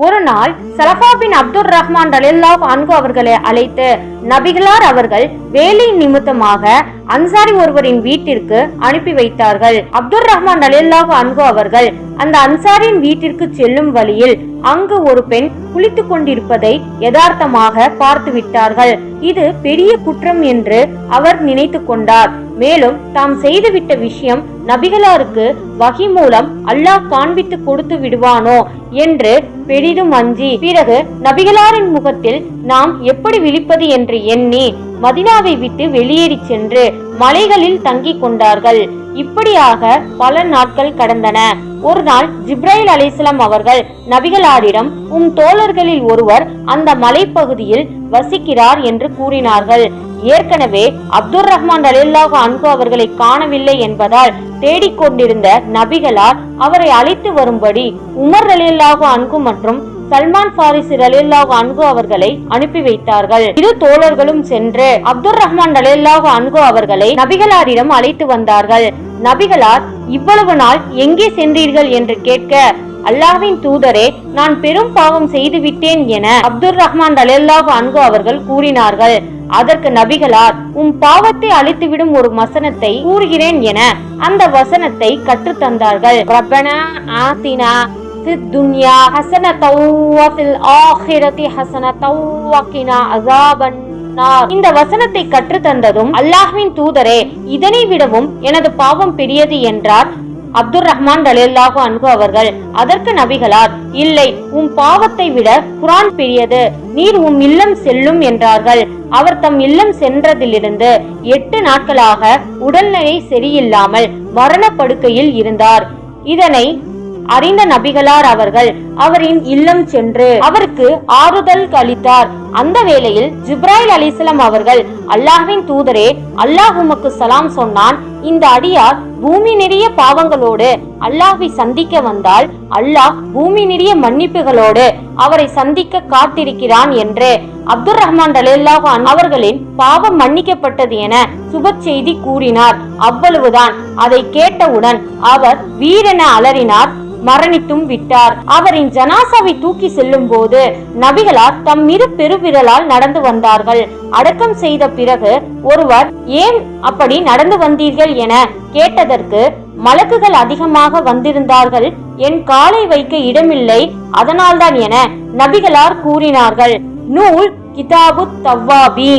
ஒரு நாள் சலஃபா பின் அப்துல் ரஹ்மான் ரலில்லாஹ் அன்கு அவர்களை அழைத்து நபிகளார் அவர்கள் வேலை நிமித்தமாக அன்சாரி ஒருவரின் வீட்டிற்கு அனுப்பி வைத்தார்கள். அப்துல் ரஹ்மான் ரலில்லாஹ் அன்கு அவர்கள் அந்த அன்சாரின் வீட்டிற்கு செல்லும் வழியில் அங்கு ஒரு பெண் குளித்துக் கொண்டிருப்பதை யதார்த்தமாக பார்த்து விட்டார்கள் இது பெரிய குற்றம் என்று அவர் நினைத்து கொண்டார். மேலும் தாம் செய்துவிட்ட விஷயம் நபிகளாருக்கு வகி மூலம் அல்லாஹ் காண்பித்து கொடுத்து விடுவானோ என்று பெரிதும் அஞ்சி பிறகு நபிகளாரின் முகத்தில் நாம் எப்படி விழிப்பது என்று எண்ணி மதினாவை விட்டு வெளியேறி சென்று மலைகளில் தங்கிக் கொண்டார்கள். இப்படியாக பல நாட்கள் கடந்தன. ஒரு நாள் ஜிப்ரைல் அலிஸ்லாம் அவர்கள் நபிகளாரிடம் உம் தோழர்களில் ஒருவர் அந்த மலைப்பகுதியில் வசிக்கிறார் என்று கூறினார்கள். ஏற்கனவே அப்துல் ரஹ்மான் அலில்லாஹ் அன்பு அவர்களை காணவில்லை என்பதால் தேடிக்கொண்டிருந்த நபிகளார் அவரை அழைத்து வரும்படி உமர் அலில்லாஹு அன்பு மற்றும் சல்மான் பாரிசி ரலில்லாஹு அன்கு அவர்களை அனுப்பி வைத்தார்கள். இரு தோழர்களும் சென்று அப்துல் ரஹ்மான் ரலில்லாஹு அன்கு அவர்களை நபிகளாரிடம் அழைத்து வந்தார்கள். நபிகளார் இவ்வளவு நாள் எங்கே சென்றீர்கள் என்று கேட்க அல்லாவின் தூதரே நான் பெரும் பாவம் செய்து விட்டேன் என அப்துல் ரஹ்மான் அலல்லாஹு அன்கு அவர்கள் கூறினார்கள். அதற்கு நபிகளார் உம் பாவத்தை அழித்துவிடும் ஒரு வசனத்தை கூறுகிறேன் என அந்த வசனத்தை கற்றுத்தந்தார்கள் ரப்பனா ஆசினா துன்யா ஹசன தௌவா ஃபில் ஆஹிரதி ஹசன தௌவா கினா அஸாபன் பார்த்தார் இந்த வசனத்தை கற்று தந்ததும் அல்லாஹ்வின் தூதரே இதனை விடவும் எனது பாவம் பெரியது என்றார் அப்துல் ரஹ்மான் ரலில்லாஹு அன்பு அவர்கள். அதற்கு நபிகளார் இல்லை உம் பாவத்தை விட குரான் பெரியது. நீர் உம் இல்லம் செல்லும் என்றார்கள். அவர் தம் இல்லம் சென்றதிலிருந்து எட்டு நாட்களாக உடல்நிலை சரியில்லாமல் மரணப்படுக்கையில் இருந்தார். இதனை அறிந்த நபிகளார் அவர்கள் அவரின் இல்லம் சென்று அவருக்கு ஆறுதல் அளித்தார். அந்த வேளையில் ஜிப்ராயில் அலிஸ்லாம் அவர்கள் அல்லாஹ்வின் தூதரே அல்லாஹ் உமக்கு சலாம் சொன்னான் இந்த அடியார் பூமி நிறைய பாவங்களோடு அல்லாஹ்வை சந்திக்க வந்தால் அல்லாஹ் பூமி நிறைய மன்னிப்புகளோடு அவரை சந்திக்க காத்திருக்கிறான் என்று அப்துல் ரஹ்மான் ரலியல்லாஹு அவர்களின் பாவம் மன்னிக்கப்பட்டது என சுப செய்தி கூறினார். அவ்வளவுதான். அதை கேட்டவுடன் அவர் வீரென அலறினார். மரணித்தும் விட்டார். அவரின் ஜனாசாவை தூக்கி செல்லும் போது நபிகளார் தம் இரு பெருவிரலால் நடந்து வந்தார்கள். அடக்கம் செய்த பிறகு ஒருவர் ஏன் அப்படி நடந்து வந்தீர்கள்? என கேட்டதற்கு மலக்குகள் அதிகமாக வந்திருந்தார்கள். என் காலை வைக்க இடமில்லை. அதனால்தான் என நபிகளார் கூறினார்கள். நூல் கிதாபு தவ்வாபீன்.